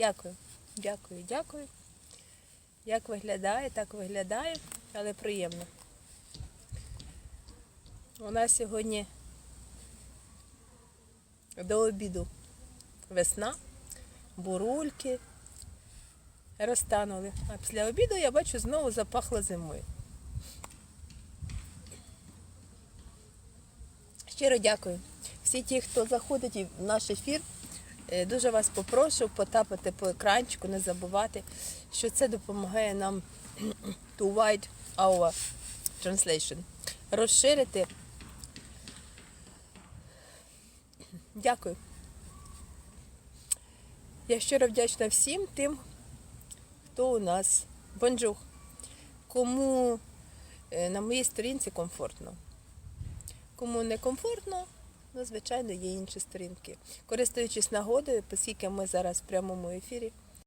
Дякую, дякую, дякую. Як виглядає, так виглядає, але приємно. У нас сьогодні до обіду весна, бурульки розтанули. А після обіду я бачу знову запахло зимою. Щиро дякую. Всі ті, хто заходить в наш ефір, дуже вас попрошу потапати по екранчику, не забувати, що це допомагає нам to wide our translation. Розширити. Дякую. Я щиро вдячна всім тим, хто у нас бонжух, кому е, на моїй сторінці комфортно. Кому не комфортно, ну, звичайно, є інші сторінки. Користуючись нагодою, оскільки ми зараз в прямому ефірі,